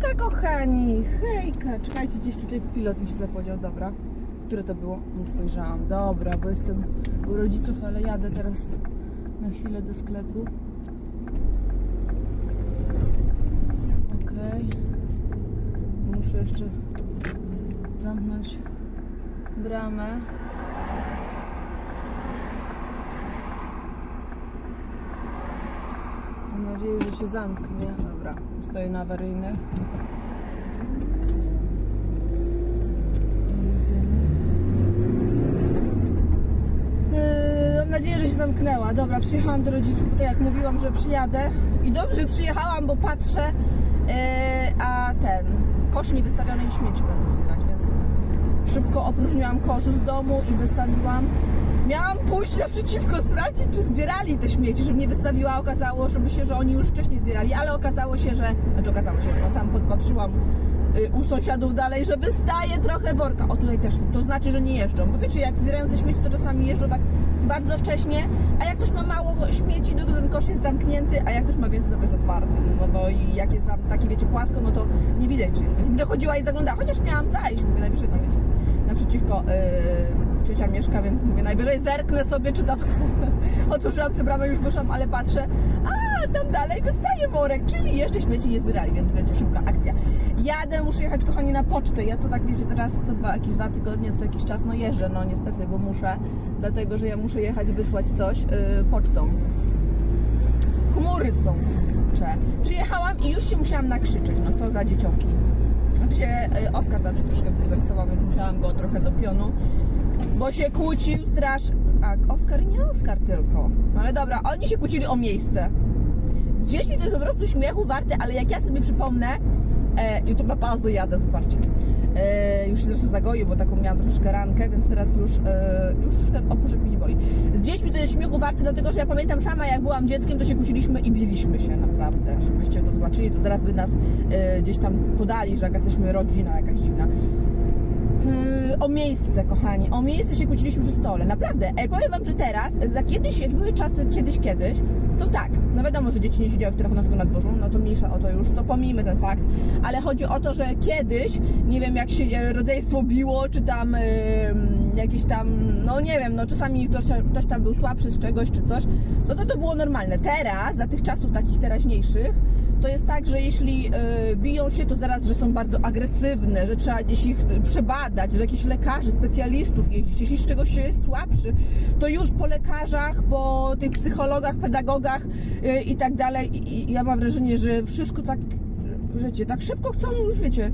Hejka, kochani! Hejka! Czekajcie, gdzieś tutaj pilot mi się zapodział. Dobra. Które to było? Nie spojrzałam. Dobra, bo jestem u rodziców, ale jadę teraz na chwilę do sklepu. Okej. Muszę jeszcze zamknąć bramę. Nadzieję, że się zamknie. Dobra, stoję na awaryjnych. Eee, Mam nadzieję, że się zamknęła. Dobra, przyjechałam do rodziców, bo tak jak mówiłam, że przyjadę. I dobrze przyjechałam, bo patrzę, eee, a ten kosz nie wystawiony i śmieci będą zbierać, więc szybko opróżniłam kosz z domu i wystawiłam. Miałam pójść naprzeciwko sprawdzić, czy zbierali te śmieci, żeby nie wystawiła. Okazało żeby się, że oni już wcześniej zbierali, ale okazało się, że. Znaczy okazało się, no tam podpatrzyłam y, u sąsiadów dalej, że wystaje trochę worka. O tutaj też, to znaczy, że nie jeżdżą. Bo wiecie, jak zbierają te śmieci, to czasami jeżdżą tak bardzo wcześnie, a jak ktoś ma mało śmieci, no to ten kosz jest zamknięty, a jak ktoś ma więcej, to jest otwarty. No bo i jak jest takie, wiecie, płasko, no to nie widać, dochodziła i zaglądała, chociaż miałam zajść, mówię, najwyżej tam jest naprzeciwko yy, ciocia mieszka, więc mówię, najwyżej zerknę sobie, czy tam otworzyłam sobie bramę, już wyszłam, ale patrzę, a tam dalej wystaje worek, czyli jeszcze śmieci nie zbierali, więc wiecie, szybka akcja. Jadę, muszę jechać, kochani, na pocztę. Ja to tak, wiecie, teraz co dwa, jakieś dwa tygodnie, co jakiś czas, no jeżdżę, no niestety, bo muszę, dlatego, że ja muszę jechać, wysłać coś yy, pocztą. Chmury są, kurczę. Przyjechałam i już się musiałam nakrzyczeć, no co za dzieciąki. Y, Oskar tam się troszkę bulwersował, więc musiałam go trochę do pionu, bo się kłócił strasz... A, Oskar nie Oskar tylko. No ale dobra, oni się kłócili o miejsce. Z dziećmi to jest po prostu śmiechu warte, ale jak ja sobie przypomnę, e, YouTube na pauzę jadę, zobaczcie. E, już się zresztą zagoił, bo taką miałam troszeczkę rankę, więc teraz już, e, już ten opuszek mi nie boli. Z dziećmi to jest śmiechu warte, dlatego że ja pamiętam sama, jak byłam dzieckiem, to się kłóciliśmy i biliśmy się naprawdę. Żebyście to zobaczyli, to zaraz by nas e, gdzieś tam podali, że jak jesteśmy rodzina jakaś dziwna. Yy, o miejsce, kochani. O miejsce się kłóciliśmy przy stole. Naprawdę. Ej, powiem wam, że teraz, za kiedyś, jak były czasy kiedyś, kiedyś, to tak. No wiadomo, że dzieci nie siedziały w telefonach tylko na dworzu, no to mniejsza o to już, to pomijmy ten fakt. Ale chodzi o to, że kiedyś, nie wiem, jak się e, rodzeństwo biło, czy tam yy, jakieś tam, no nie wiem, no czasami ktoś, ktoś tam był słabszy z czegoś, czy coś, to, to to było normalne. Teraz, za tych czasów takich teraźniejszych, to jest tak, że jeśli y, biją się, to zaraz, że są bardzo agresywne, że trzeba gdzieś ich y, przebadać, do jakichś lekarzy, specjalistów jeździć. Jeśli z czegoś się jest słabszy, to już po lekarzach, po tych psychologach, pedagogach y, i tak dalej. I, I ja mam wrażenie, że wszystko tak, wiecie, tak szybko chcą już, wiecie,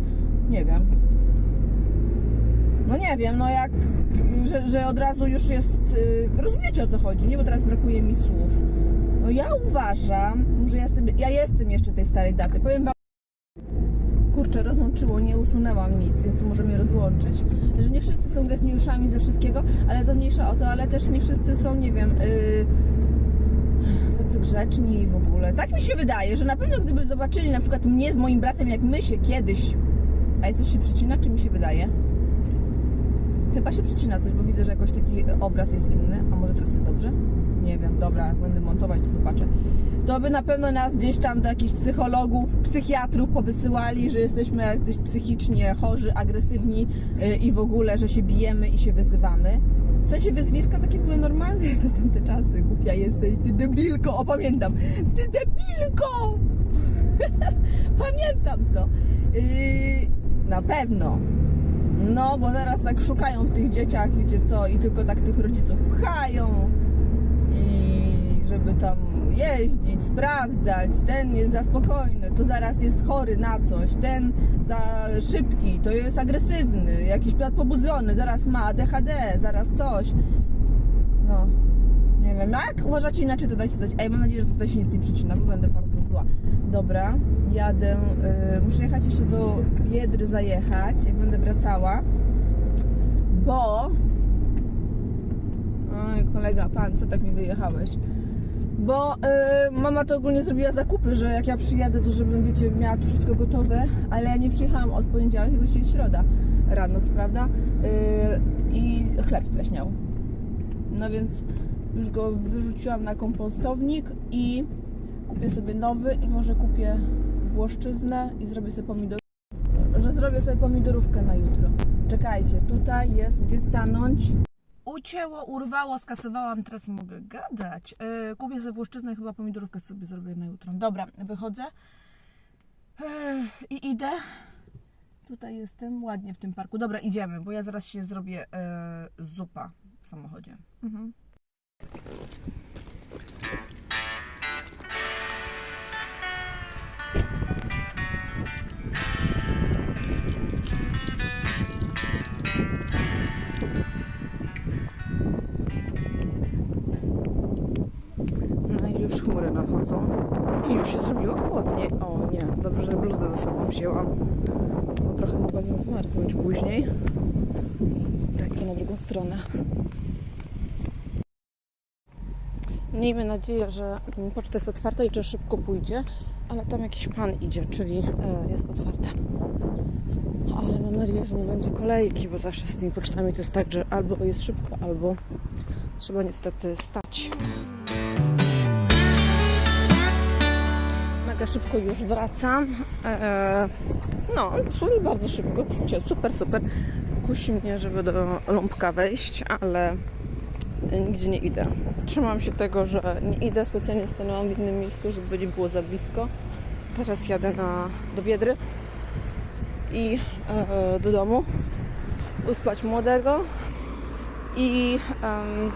nie wiem. No nie wiem, no jak, że, że od razu już jest, y, rozumiecie o co chodzi, nie? Bo teraz brakuje mi słów. No ja uważam, że ja jestem, ja jestem jeszcze tej starej daty. Powiem wam, kurczę, rozłączyło, nie usunęłam nic, więc może mnie rozłączyć. Że nie wszyscy są geniuszami ze wszystkiego, ale to mniejsza o to, ale też nie wszyscy są, nie wiem, yy, tacy grzeczni w ogóle. Tak mi się wydaje, że na pewno gdyby zobaczyli na przykład mnie z moim bratem, jak my się kiedyś, a coś się przycina, czy mi się wydaje? Chyba się przycina coś, bo widzę, że jakoś taki obraz jest inny, a może teraz jest dobrze? Nie wiem, dobra, jak będę montować, to zobaczę. To by na pewno nas gdzieś tam do jakichś psychologów, psychiatrów powysyłali, że jesteśmy jacyś psychicznie chorzy, agresywni yy, i w ogóle, że się bijemy i się wyzywamy. W sensie wyzwiska takie były normalne jak na tamte czasy. Głupia jesteś, ty debilko, o pamiętam. Ty debilko! pamiętam to. Yy, na pewno. No, bo teraz tak szukają w tych dzieciach, wiecie co, i tylko tak tych rodziców pchają i żeby tam jeździć, sprawdzać, ten jest za spokojny, to zaraz jest chory na coś, ten za szybki, to jest agresywny, jakiś pobudzony, zaraz ma ADHD, zaraz coś. No, nie wiem, a jak uważacie inaczej, to dajcie znać. Ej, mam nadzieję, że tutaj się nic nie przycina, bo będę bardzo zła. Dobra, jadę, y, muszę jechać jeszcze do Biedry zajechać, jak będę wracała, bo... Oj, kolega, pan, co tak mi wyjechałeś? Bo y, mama to ogólnie zrobiła zakupy, że jak ja przyjadę, to żebym, wiecie, miała tu wszystko gotowe, ale ja nie przyjechałam od poniedziałek, tylko dzisiaj środa rano, prawda, y, i chleb spleśniał. No więc już go wyrzuciłam na kompostownik i kupię sobie nowy i może kupię włoszczyznę i zrobię sobie pomidor... że zrobię sobie pomidorówkę na jutro. Czekajcie, tutaj jest gdzie stanąć. Ucięło, urwało, skasowałam, teraz mogę gadać. Yy, kupię sobie włoszczyznę i chyba pomidorówkę sobie zrobię na jutro. Dobra, wychodzę yy, i idę. Tutaj jestem ładnie w tym parku. Dobra, idziemy, bo ja zaraz się zrobię yy, zupa w samochodzie. Mhm. No już chmury nachodzą. I już się zrobiło chłodniej. O nie, dobrze, że bluzę ze sobą wzięłam. Bo trochę mogłabym zmarznąć później. Idę na drugą stronę. Miejmy nadzieję, że mm, poczta jest otwarta i że szybko pójdzie, ale tam jakiś pan idzie, czyli e, jest otwarta. Ale mam nadzieję, że nie będzie kolejki, bo zawsze z tymi pocztami to jest tak, że albo jest szybko, albo trzeba niestety stać. Mega szybko już wracam. Eee, no, słoni bardzo szybko. Super, super. Kusi mnie, żeby do lumpka wejść, ale nigdzie nie idę. Trzymam się tego, że nie idę. Specjalnie stanęłam w innym miejscu, żeby nie było za blisko. Teraz jadę na, do Biedry i e, do domu uspać młodego i em,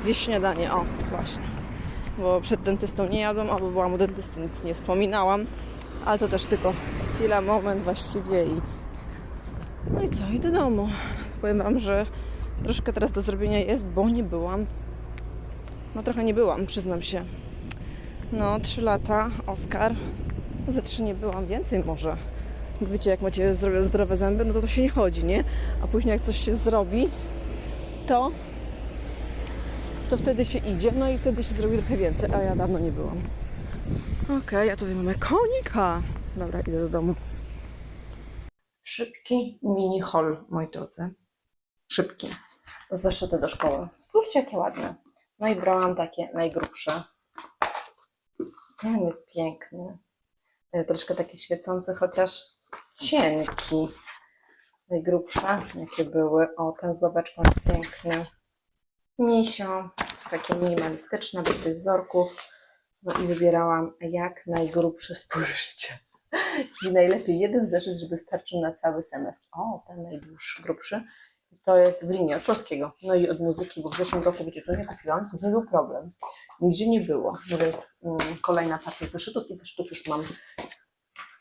zjeść śniadanie. O, właśnie bo przed dentystą nie jadłam, albo byłam u dentysty, nic nie wspominałam, ale to też tylko chwila, moment właściwie i no i co, i do domu. Powiem Wam, że troszkę teraz do zrobienia jest, bo nie byłam, no trochę nie byłam, przyznam się. No, trzy lata, Oskar, za trzy nie byłam, więcej może. Wiecie, jak macie zdrowe, zęby, no to to się nie chodzi, nie? A później jak coś się zrobi, to to wtedy się idzie, no i wtedy się zrobi trochę więcej, a ja dawno nie byłam. Okej, a tutaj mamy konika. Dobra, idę do domu. Szybki mini haul, moi drodzy. Szybki. Zeszyty do szkoły. Spójrzcie, jakie ładne. No i brałam takie najgrubsze. Ten jest piękny. E, Troszkę taki świecący, chociaż cienki. Najgrubsze, jakie były. O, ten z babeczką jest piękny. Misio, takie minimalistyczne, bez tych wzorków. No i wybierałam jak najgrubszy, spójrzcie. I najlepiej jeden zeszyt, żeby starczył na cały semestr. O, ten najdłuższy, grubszy. To jest w linii od polskiego. No i od muzyki, bo w zeszłym roku, wiecie co, nie kupiłam, gdzie był problem. Nigdzie nie było. No więc mm, kolejna partia zeszytów i zeszytów już mam.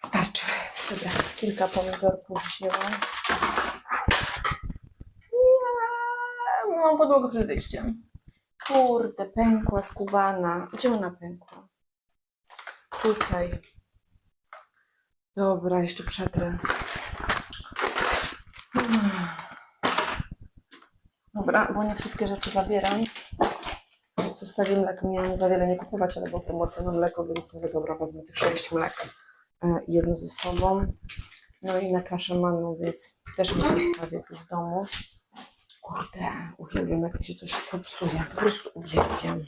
Starczy. Dobra, kilka pomidorków wzięłam. Mam podłogę przed wyjściem. Kurde, pękła skubana. Gdzie ona pękła? Tutaj. Dobra, jeszcze przetrę. Dobra, bo nie wszystkie rzeczy zabieram. Zostawię mleko, miałam za wiele nie kupować, ale było promocja na mleko, więc mówię, dobra, wezmę tych sześć mlek. e, Jedno ze sobą. No i na kaszę manną, więc też nie zostawię tu w domu. Kurde, uwielbiam, jak mi się coś popsuje. Po prostu uwielbiam.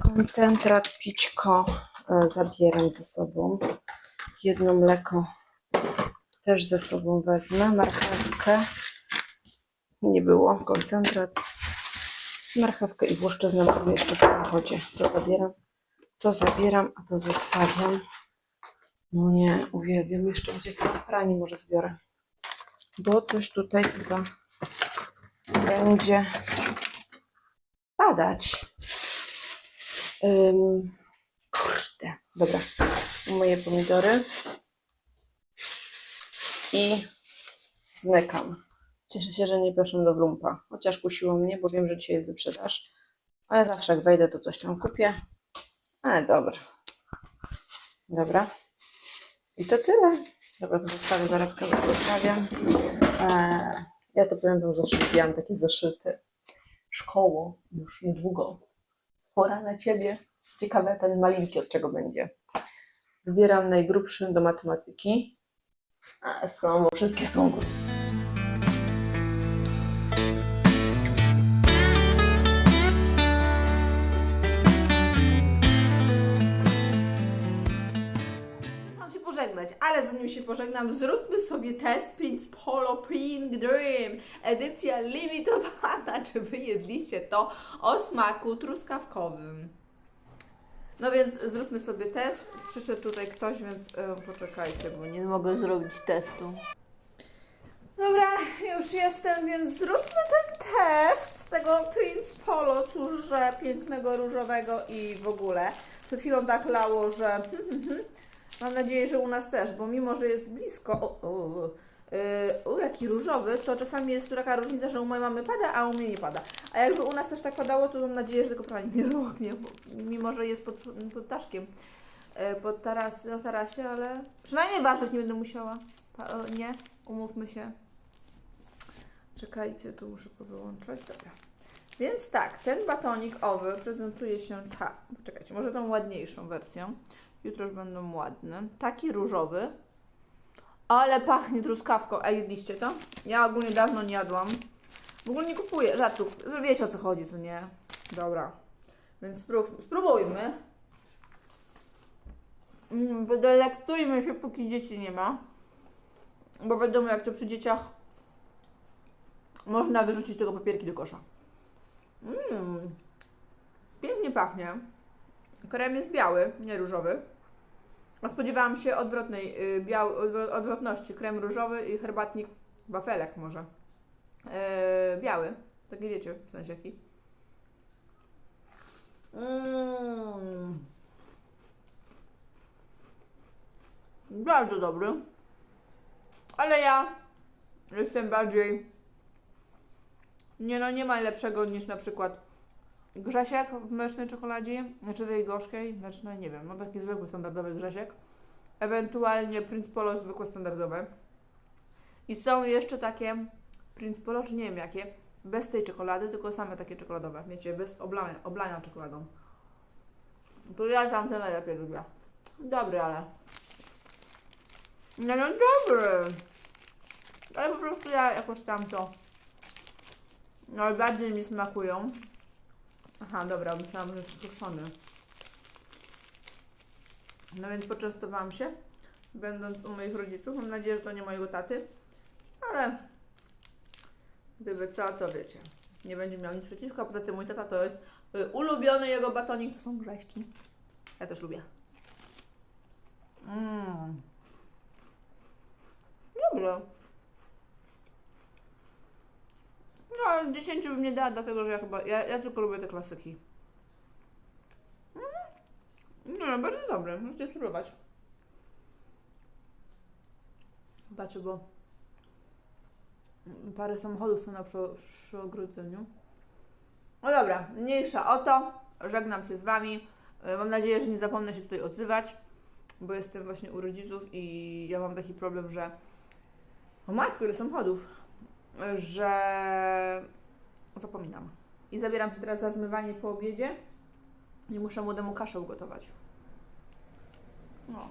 Koncentrat, pićko e, zabieram ze sobą. Jedno mleko też ze sobą wezmę. Marchewkę. Nie było. Koncentrat. Marchewkę i włoszczyznę mam jeszcze w samochodzie. To zabieram. To zabieram, a to zostawiam. No nie, uwielbiam. Jeszcze gdzie co? Pranie może zbiorę. Bo coś tutaj chyba będzie padać. Kurde, dobra. Moje pomidory. I zmykam. Cieszę się, że nie poszłam do Lumpa. Chociaż kusiło mnie, bo wiem, że dzisiaj jest wyprzedaż. Ale zawsze jak wejdę, to coś tam kupię. Ale dobra. Dobra. I to tyle. Dobra, to zostawię bo zostawiam. Eee, ja to powiem wam, zawsze lubiłam takie zeszyty. Szkoło już niedługo. Pora na ciebie. Ciekawe ten malinki od czego będzie. Wybieram najgrubszy do matematyki. A są, bo wszystkie są grube. Zanim się pożegnam, zróbmy sobie test Prince Polo Print Dream, edycja limitowana. Czy wy jedliście to o smaku truskawkowym? No więc zróbmy sobie test. Przyszedł tutaj ktoś, więc e, poczekajcie, bo nie mogę zrobić testu. Dobra, już jestem, więc zróbmy ten test tego Prince Polo, cóżże pięknego, różowego i w ogóle. Przed chwilą tak lało, że mam nadzieję, że u nas też, bo mimo, że jest blisko, o, o, yy, u jaki różowy, to czasami jest taka różnica, że u mojej mamy pada, a u mnie nie pada. A jakby u nas też tak padało, to mam nadzieję, że tylko pranie nie złoknie, mimo, że jest pod, pod daszkiem, yy, pod taras, na tarasie, ale przynajmniej ważyć nie będę musiała. Pa, o, nie, umówmy się. Czekajcie, tu muszę powyłączać. Dobra. Więc tak, ten batonik owy prezentuje się tak. Czekajcie, może tą ładniejszą wersją. Jutro już będą ładne. Taki różowy. Ale pachnie truskawką. A jedliście to? Ja ogólnie dawno nie jadłam. W ogóle nie kupuję rzadków. Wiecie o co chodzi, co nie? Dobra. Więc sprób, spróbujmy. Mm, Delektujmy się, póki dzieci nie ma. Bo wiadomo, jak to przy dzieciach można wyrzucić tego papierki do kosza. Mmm. Pięknie pachnie. Krem jest biały, nie różowy. A spodziewałam się odwrotnej, yy, biał, odwro- odwrotności. Krem różowy i herbatnik, wafelek może. Yy, biały. Taki wiecie, w sensie jaki. Mmm. Bardzo dobry. Ale ja jestem bardziej nie no, nie ma lepszego niż na przykład Grzesiek w mlecznej czekoladzie, znaczy tej gorzkiej, mlecznej, nie wiem, no taki zwykły, standardowy Grzesiek. Ewentualnie Prince Polo zwykłe, standardowe. I są jeszcze takie Prince Polo, czy nie wiem jakie, bez tej czekolady, tylko same takie czekoladowe, wiecie, bez oblania, oblania czekoladą. To ja tam te najlepiej lubię. Dobry, ale... No, no dobry! Ale po prostu ja jakoś tam to... No bardziej mi smakują. Aha, dobra, myślałam, że jest. No więc poczęstowałam się, będąc u moich rodziców. Mam nadzieję, że to nie mojego taty, ale gdyby co, to wiecie. Nie będzie miał nic przeciwko, poza tym mój tata to jest y, ulubiony jego batonik, to są grześki. Ja też lubię. Mmm. Dobre. No, 10 bym nie dała, dlatego że ja chyba. Ja, ja tylko lubię te klasyki. No, bardzo dobre. Możecie spróbować. Zobaczę, bo parę samochodów są na przy, przy ogrodzeniu. No dobra, mniejsza o to. Żegnam się z Wami. E, Mam nadzieję, że nie zapomnę się tutaj odzywać, bo jestem właśnie u rodziców i ja mam taki problem, że o matko, ile samochodów że zapominam. I zabieram się teraz za zmywanie po obiedzie i muszę młodemu kaszę ugotować. No.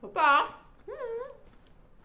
Pa! pa. Mm.